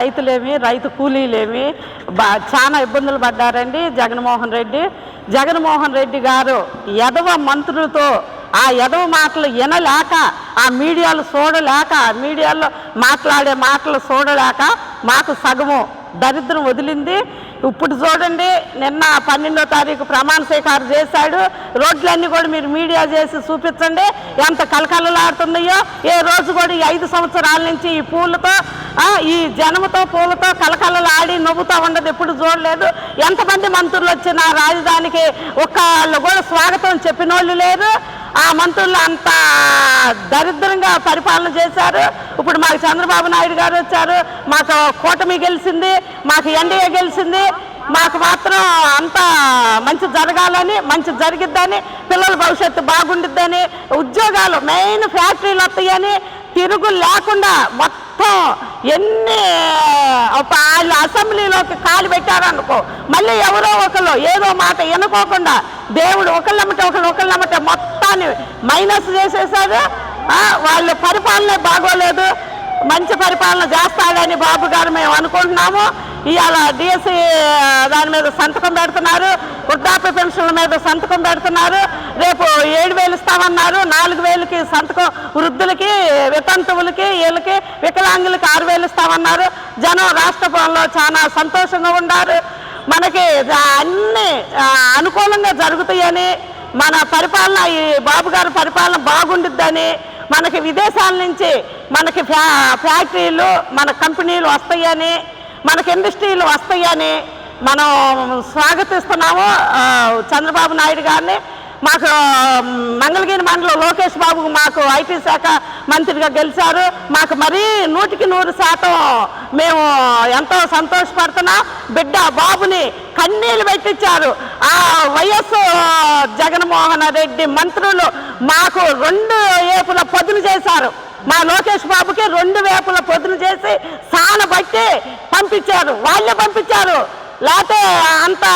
రైతులేమి రైతు కూలీలేమి బా చాలా ఇబ్బందులు పడ్డారండి జగన్మోహన్ రెడ్డి. జగన్మోహన్ రెడ్డి గారు ఎదవ మంత్రులతో ఆ ఎదవ మాటలు వినలేక ఆ మీడియాలు చూడలేక మీడియాలో మాట్లాడే మాటలు చూడలేక మాకు సగము దరిద్రం వదిలింది. ఇప్పుడు చూడండి నిన్న పన్నెండో తారీఖు ప్రమాణ స్వీకారం చేశాడు. రోడ్లన్నీ కూడా మీరు మీడియా చేసి చూపించండి. ఎంత కలకలలాడుతున్నాయో ఏ రోజు కూడా ఈ ఐదు సంవత్సరాల నుంచి ఈ పూలతో ఈ జనముతో పూలతో కలకలలాడి నవ్వుతూ ఉండదు ఎప్పుడు చూడలేదు. ఎంతమంది మంత్రులు వచ్చిన రాజధానికి ఒక్కళ్ళు కూడా స్వాగతం చెప్పిన వాళ్ళు లేరు. ఆ మంత్రులు అంత దరిద్రంగా పరిపాలన చేశారు. ఇప్పుడు మాకు చంద్రబాబు నాయుడు గారు వచ్చారు. మాకు కూటమి గెలిచింది మాకు ఎన్డీఏ గెలిచింది. మాకు మాత్రం అంత మంచి జరగాలని మంచి జరిగిద్దని పిల్లల భవిష్యత్తు బాగుండిద్దని ఉద్యోగాలు మెయిన్ ఫ్యాక్టరీలు వస్తాయని తిరుగు లేకుండా మొత్తం ఎన్ని వాళ్ళు అసెంబ్లీలోకి కాలు పెట్టారనుకో మళ్ళీ ఎవరో ఒకరు ఏదో మాట వినుకోకుండా దేవుడు ఒకళ్ళమ్మట ఒకళ్ళు ఒకళ్ళమ్మట మొత్తాన్ని మైనస్ చేసేసారు వాళ్ళ పరిపాలన బాగోలేదు. మంచి పరిపాలన చేస్తాడని బాబు గారు మేము అనుకుంటున్నాము. ఇవాళ డిఎస్సి దాని మీద సంతకం పెడుతున్నారు. వృద్ధాప్య పెన్షన్ల మీద సంతకం పెడుతున్నారు. రేపు ఏడు వేలు ఇస్తామన్నారు. నాలుగు వేలకి సంతకం వృద్ధులకి వితంతువులకి వీళ్ళకి వికలాంగులకి ఆరు వేలు ఇస్తామన్నారు. జనం రాష్ట్రంలో చాలా సంతోషంగా ఉన్నారు. మనకి అన్ని అనుకూలంగా జరుగుతాయని మన పరిపాలన ఈ బాబు గారి పరిపాలన బాగుండిద్దని మనకి విదేశాల నుంచి మనకి ఫ్యా ఫ్యాక్టరీలు మన కంపెనీలు వస్తాయని మనకి ఇండస్ట్రీలు వస్తాయని మనం స్వాగతిస్తున్నాము. చంద్రబాబు నాయుడు గారిని. మాకు మంగళగిరి మండలం లోకేష్ బాబు మాకు ఐటీ శాఖ మంత్రిగా గెలిచారు. మాకు మరీ నూటికి నూరు శాతం మేము ఎంతో సంతోషపడుతున్నాం. బిడ్డ బాబుని కన్నీళ్ళు పెట్టించారు. ఆ వైఎస్ జగన్మోహన్ రెడ్డి మంత్రులు మాకు రెండు ఏపుల పొదులు చేశారు. మా లోకేష్ బాబుకి రెండు వేపుల పొదులు చేసి సాన బట్టి పంపించారు వాళ్ళే పంపించారు. లేకపోతే అంత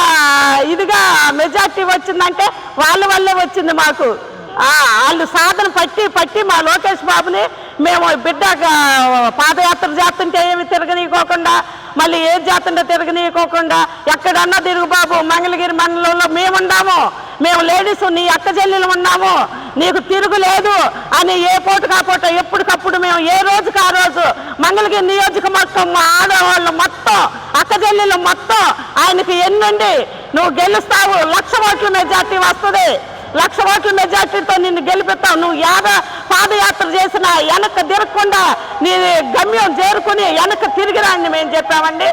ఇదిగా మెజార్టీ వచ్చిందంటే వాళ్ళ వల్లే వచ్చింది మాకు. వాళ్ళు సాధన పట్టి పట్టి మా లోకేష్ బాబుని మేము బిడ్డ పాదయాత్ర చేస్తుంటే ఏమి తిరగనీయకోకుండా మళ్ళీ ఏ చేస్తుంటే తిరగనీయకోకుండా ఎక్కడన్నా తిరుగు బాబు మంగళగిరి మండలంలో మేముండాము. మేము లేడీస్ నీ అక్క చెల్లెలు ఉన్నాము. నీకు తిరుగులేదు అని ఏ పూట కాపూట ఎప్పటికప్పుడు మేము ఏ రోజుకి ఆ రోజు మంగళగిరి నియోజకవర్గం మా ఆడవాళ్ళు మొత్తం అక్కజల్లెలు మొత్తం ఆయనకి ఎన్నుండి నువ్వు గెలుస్తావు లక్ష ఓట్ల మెజార్టీ వస్తుంది. లక్ష ఓట్ల మెజార్టీతో నిన్ను గెలిపిస్తావు నువ్వు యాద పాదయాత్ర చేసిన వెనక్కి తిరగకుండా నీ గమ్యం చేరుకుని వెనక్కి తిరిగిరాని మేము చెప్పామండి.